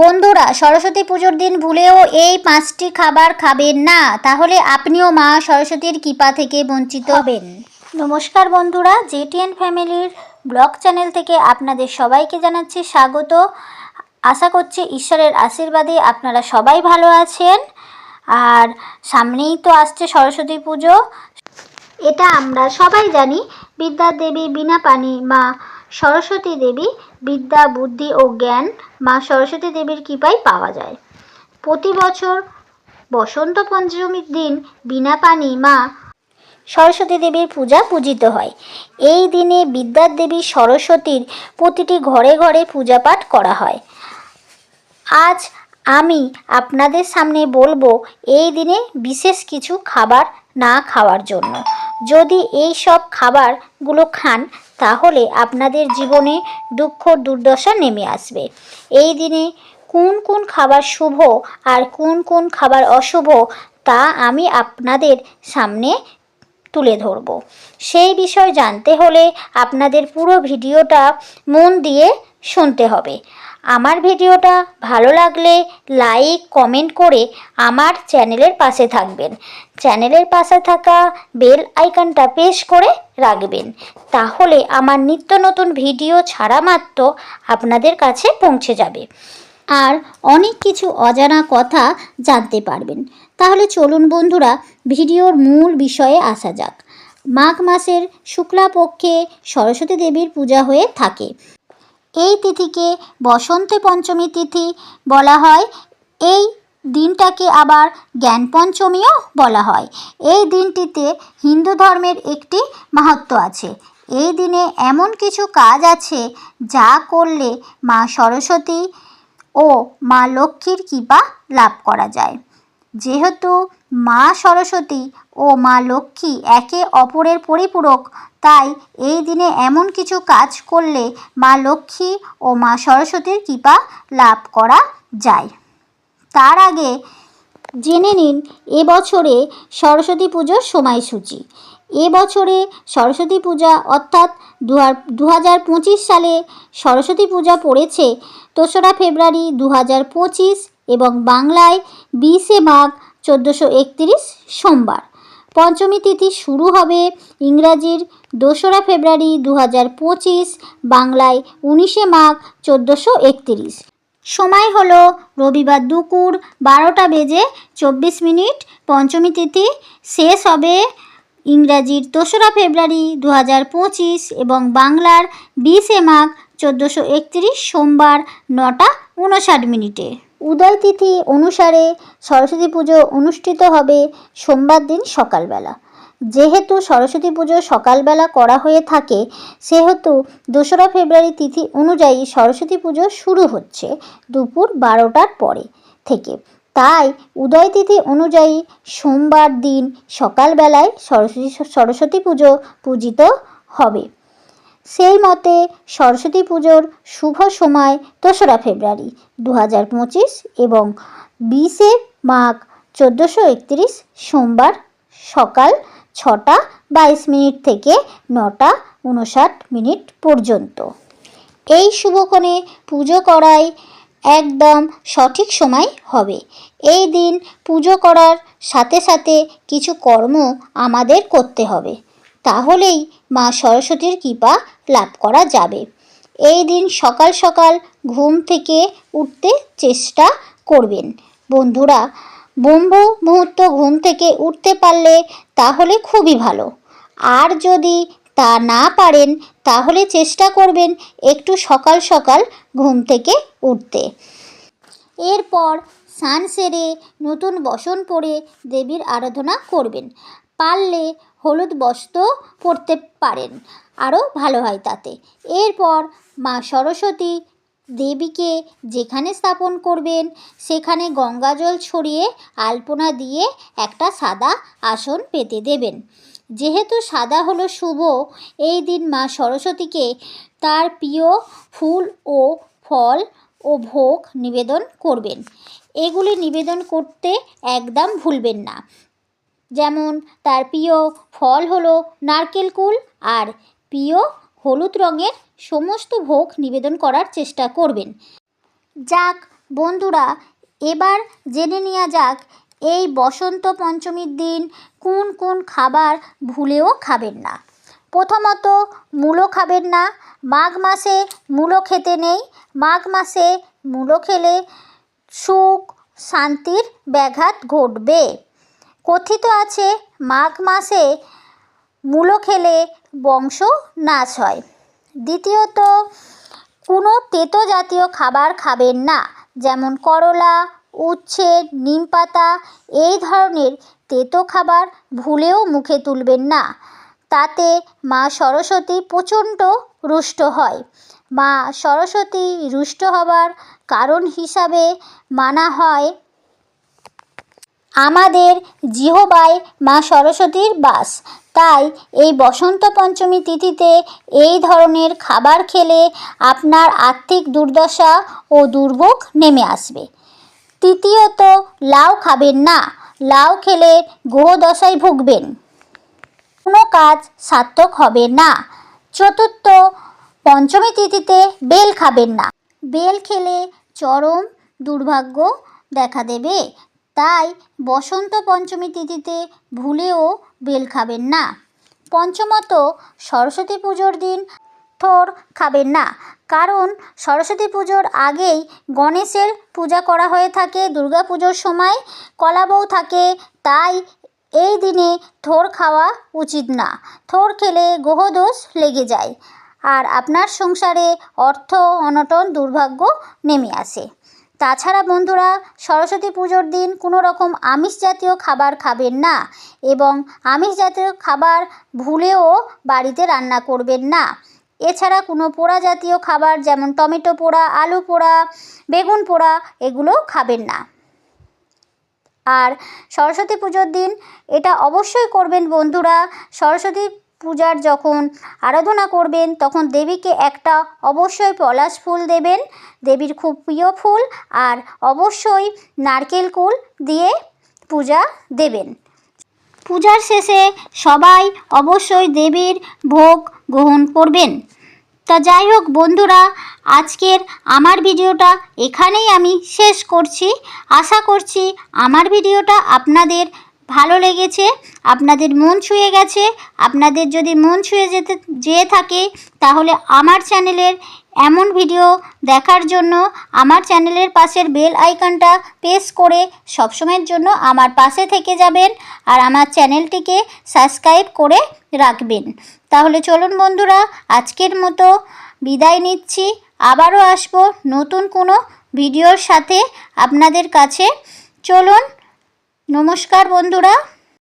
বন্ধুরা সরস্বতী পুজোর দিন ভুলেও এই পাঁচটি খাবার খাবেন না। তাহলে আপনিও মা সরস্বতীর কৃপা থেকে বঞ্চিত হবেন। নমস্কার বন্ধুরা জেটিএন ফ্যামিলির ব্লগ চ্যানেল থেকে আপনাদের সবাইকে জানাচ্ছি স্বাগত। আশা করছি ঈশ্বরের আশীর্বাদে আপনারা সবাই ভালো আছেন। আর সামনেই তো আসছে সরস্বতী পুজো। এটা আমরা সবাই জানি বিদ্যা দেবী বিনা পানি মা সরস্বতী দেবী। বিদ্যা, বুদ্ধি ও জ্ঞান মা সরস্বতী দেবীর কৃপায় পাওয়া যায়। প্রতি বছর বসন্ত পঞ্চমীর দিন বিনা পানি মা সরস্বতী দেবীর পূজা পূজিত হয়। এই দিনে বিদ্যার দেবী সরস্বতীর প্রতিটি ঘরে ঘরে পূজা পাঠ করা হয়। আজ আমি আপনাদের সামনে বলব এই দিনে বিশেষ কিছু খাবার না খাওয়ার জন্য। যদি এই সব খাবারগুলো খান, তাহলে আপনাদের জীবনে দুঃখ, দুর্দশা নেমে আসবে। এই দিনে কোন কোন খাবার শুভ আর কোন কোন খাবার অশুভ, তা আমি আপনাদের সামনে তুলে ধরব। সেই বিষয় জানতে হলে আপনাদের পুরো ভিডিওটা মন দিয়ে শুনতে হবে। আমার ভিডিওটা ভালো লাগলে লাইক, কমেন্ট করে আমার চ্যানেলের পাশে থাকবেন। চ্যানেলের পাশে থাকা বেল আইকনটা প্রেস করে রাখবেন। তাহলে আমার নিত্য নতুন ভিডিও ছাড়া মাত্র আপনাদের কাছে পৌঁছে যাবে। আর অনেক কিছু অজানা কথা জানতে পারবেন। তাহলে চলুন বন্ধুরা, ভিডিওর মূল বিষয়ে আসা যাক। মাঘ মাসের শুক্লাপক্ষে সরস্বতী দেবীর পূজা হয়ে থাকে। এই তিথিকে বসন্তে পঞ্চমী তিথি বলা হয়। এই দিনটাকে আবার জ্ঞান পঞ্চমীও বলা হয়। এই দিনটিতে হিন্দু ধর্মের একটি মাহাত্ম আছে। এই দিনে এমন কিছু কাজ আছে যা করলে মা সরস্বতী ও মা লক্ষ্মীর কৃপা লাভ করা যায়। যেহেতু মা সরস্বতী ও মা লক্ষ্মী একে অপরের পরিপূরক, তাই এই দিনে এমন কিছু কাজ করলে মা লক্ষ্মী ও মা সরস্বতীর কৃপা লাভ করা যায়। তার আগে জেনে নিন এবছরে সরস্বতী পুজোর সময়সূচি। এবছরে সরস্বতী পূজা অর্থাৎ দু হাজার পঁচিশ সালে সরস্বতী পূজা পড়েছে, দোসরা ফেব্রুয়ারি দু হাজার পঁচিশ এবং বাংলায় বিশে মাঘ চোদ্দোশো একত্রিশ সোমবার। পঞ্চমী তিথি শুরু হবে ইংরাজির দোসরা ফেব্রুয়ারি দু হাজার পঁচিশ, বাংলায় উনিশে মাঘ চোদ্দোশো একত্রিশ। সময় হলো রবিবার দুপুর বারোটা বেজে চব্বিশ মিনিট। পঞ্চমী তিথি শেষ হবে ইংরাজির দোসরা ফেব্রুয়ারি দু হাজার পঁচিশ এবং বাংলার বিশে মাঘ চোদ্দোশো একত্রিশ সোমবার নটা উনষাট মিনিটে। উদয় তিথি অনুসারে সরস্বতী পুজো অনুষ্ঠিত হবে সোমবার দিন সকালবেলা। যেহেতু সরস্বতী পুজো সকালবেলা করা হয়ে থাকে, সেহেতু দোসরা ফেব্রুয়ারি তিথি অনুযায়ী সরস্বতী পুজো শুরু হচ্ছে দুপুর বারোটার পরে থেকে। তাই উদয় তিথি অনুযায়ী সোমবার দিন সকালবেলায় সরস্বতী সরস্বতী পুজো পূজিত হবে। সেই মতে সরস্বতী পুজোর শুভ সময় দোসরা ফেব্রুয়ারি দু হাজার পঁচিশ এবং বিশে মাঘ চোদ্দোশো একত্রিশ সোমবার সকাল ছটা বাইশ মিনিট থেকে নটা উনষাট মিনিট পর্যন্ত। এই শুভক্ষণে পুজো করাই একদম সঠিক সময় হবে। এই দিন পুজো করার সাথে সাথে কিছু কর্ম আমাদের করতে হবে। তাহলেই মা সরস্বতীর কৃপা লাভ করা যাবে। এই দিন সকাল সকাল ঘুম থেকে উঠতে চেষ্টা করবেন। বন্ধুরা, ব্রহ্ম মুহূর্ত ঘুম থেকে উঠতে পারলে তাহলে খুবই ভালো। আর যদি তা না পারেন, তাহলে চেষ্টা করবেন একটু সকাল সকাল ঘুম থেকে উঠতে। এরপর স্নান সেরে নতুন বসন পরে দেবীর আরাধনা করবেন। পারলে হলুদ বস্ত্র পরতে পারেন। আরও ভালো হয় তাতে। এরপর মা সরস্বতী দেবীকে যেখানে স্থাপন করবেন, সেখানে গঙ্গাজল ছড়িয়ে আলপনা দিয়ে একটা সাদা আসন পেতে দেবেন। যেহেতু সাদা হলো শুভ, এই দিন মা সরস্বতীকে তার প্রিয় ফুল ও ফল ও ভোগ নিবেদন করবেন। এগুলি নিবেদন করতে একদম ভুলবেন না। যেমন তার প্রিয় ফল হলো নারকেল কুল আর প্রিয় হলুদ রঙের সমস্ত ভোগ নিবেদন করার চেষ্টা করবেন। যাক বন্ধুরা, এবার জেনে নেওয়া যাক এই বসন্ত পঞ্চমীর দিন কোন কোন খাবার ভুলেও খাবেন না। প্রথমত মূলো খাবেন না, মাঘ মাসে মূলো খেতে নেই, মাঘ মাসে মূলো খেলে সুখ, শান্তির ব্যাঘাত ঘটবে। কথিত আছে, মাঘ মাসে মূলো খেলে বংশ নাশ হয়। দ্বিতীয়ত, কোনো তেতো জাতীয় খাবার খাবেন না, যেমন করলা উচ্ছে নিম পাতা এই ধরনের তেতো খাবার ভুলেও মুখে তুলবেন না। তাতে মা সরস্বতী প্রচণ্ড রুষ্ট হয়। মা সরস্বতী রুষ্ট হবার কারণ হিসাবে মানা হয় আমাদের জিহবায় মা সরস্বতীর বাস। তাই এই বসন্ত পঞ্চমী তিথিতে এই ধরনের খাবার খেলে আপনার আর্থিক দুর্দশা ও দুর্ভোগ নেমে আসবে। তৃতীয়ত, লাউ খাবেন না। লাউ খেলে গ্রহদশায় ভুগবেন। কোনো কাজ সার্থক হবে না। চতুর্থ, পঞ্চমী তিথিতে বেল খাবেন না। বেল খেলে চরম দুর্ভাগ্য দেখা দেবে। তাই বসন্ত পঞ্চমী তিথিতে ভুলেও বেল খাবেন না। পঞ্চমত সরস্বতী পুজোর দিন থোর খাবেন না। কারণ সরস্বতী পুজোর আগেই গণেশের পূজা করা হয়ে থাকে, দুর্গা পুজোর সময় কলাবউ থাকে, তাই এই দিনে থোর খাওয়া উচিত না। থোর খেলে গ্রহদোষ লেগে যায়। আর আপনার সংসারে অর্থ অনটন দুর্ভাগ্য নেমে আসে। তাছাড়া বন্ধুরা, সরস্বতী পুজোর দিন কোনো রকম আমিষ জাতীয় খাবার খাবেন না এবং আমিষ জাতীয় খাবার ভুলেও বাড়িতে রান্না করবেন না। এছাড়া কোনো পোড়া জাতীয় খাবার যেমন টমেটো পোড়া, আলু পোড়া, বেগুন পোড়া এগুলো খাবেন না। আর সরস্বতী পুজোর দিন এটা অবশ্যই করবেন বন্ধুরা, সরস্বতী পূজার যখন আরাধনা করবেন, তখন দেবীকে একটা অবশ্যই পলাশ ফুল দেবেন, দেবীর খুব প্রিয় ফুল, আর অবশ্যই নারকেল কুল দিয়ে পূজা দেবেন। পূজার শেষে সবাই অবশ্যই দেবীর ভোগ গ্রহণ করবেন। তা যাই হোক বন্ধুরা, আজকের আমার ভিডিওটা এখানেই আমি শেষ করছি। আশা করছি আমার ভিডিওটা আপনাদের ভালো লেগেছে, আপনাদের মন ছুঁয়ে গেছে, আপনাদের যদি মন ছুঁয়ে যেতে, যেয়ে থাকে, তাহলে আমার চ্যানেলের এমন ভিডিও দেখার জন্য আমার চ্যানেলের পাশের বেল আইকনটা প্রেস করে সবসময়ের জন্য আমার পাশে থেকে যাবেন আর আমার চ্যানেলটিকে সাবস্ক্রাইব করে রাখবেন। তাহলে চলুন বন্ধুরা, আজকের মতো বিদায় নিচ্ছি। আবারও আসব নতুন কোনো ভিডিওর সাথে আপনাদের কাছে। চলুন নমস্কার বন্ধুরা।